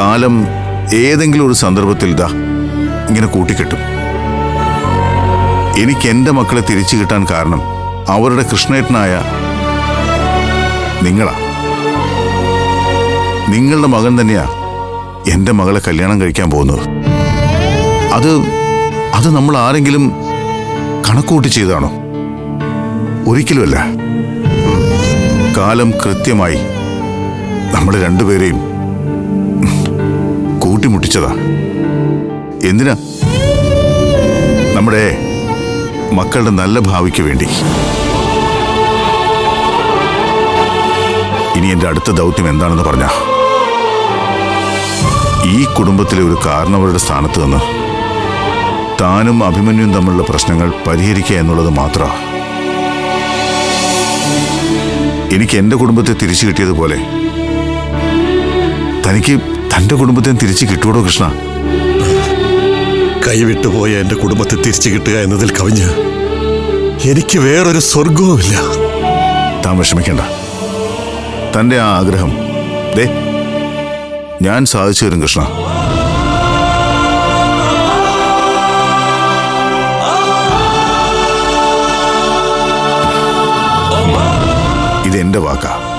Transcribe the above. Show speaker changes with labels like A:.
A: കാലം ഏതെങ്കിലും ഒരു സന്ദർഭത്തിൽ ഇതാ ഇങ്ങനെ കൂട്ടിക്കെട്ടും. എനിക്ക് എന്റെ മക്കളെ തിരിച്ചു കിട്ടാൻ കാരണം അവരുടെ കൃഷ്ണേട്ടനായ നിങ്ങളാ. നിങ്ങളുടെ മകൻ തന്നെയാ എന്റെ മകളെ കല്യാണം കഴിക്കാൻ പോകുന്നത്. അത് അത് നമ്മൾ ആരെങ്കിലും കണക്കൂട്ടി ചെയ്താണോ ഒരിക്കലുമല്ല. കാലം കൃത്യമായി നമ്മൾ രണ്ടുപേരെയും കൂട്ടിമുട്ടിച്ചതാ. എന്തിനാ? നമ്മുടെ മക്കളുടെ നല്ല ഭാവിക്ക് വേണ്ടി. ഇനി എന്റെ അടുത്ത ദൗത്യം എന്താണെന്ന് പറഞ്ഞ. ഈ കുടുംബത്തിലെ ഒരു കാരണവരുടെ സ്ഥാനത്ത് നിന്ന് താനും അഭിമന്യും തമ്മിലുള്ള പ്രശ്നങ്ങൾ പരിഹരിക്കുക എന്നുള്ളത് മാത്രമാണ് എനിക്ക് എന്റെ കുടുംബത്തെ തിരിച്ചു കിട്ടിയതുപോലെ തനിക്ക് തന്റെ കുടുംബത്തെ തിരിച്ചു കിട്ടുവോടോ കൃഷ്ണ?
B: കൈവിട്ടുപോയ എന്റെ കുടുംബത്തെ തിരിച്ചു കിട്ടുക എന്നതിൽ കവിഞ്ഞ് എനിക്ക് വേറൊരു സ്വർഗവുമില്ല.
A: താൻ വിഷമിക്കണ്ട. തന്റെ ആ ആഗ്രഹം ദേ ഞാൻ സാധിച്ചു തരും കൃഷ്ണ. ഇതെന്റെ വാക്കാ.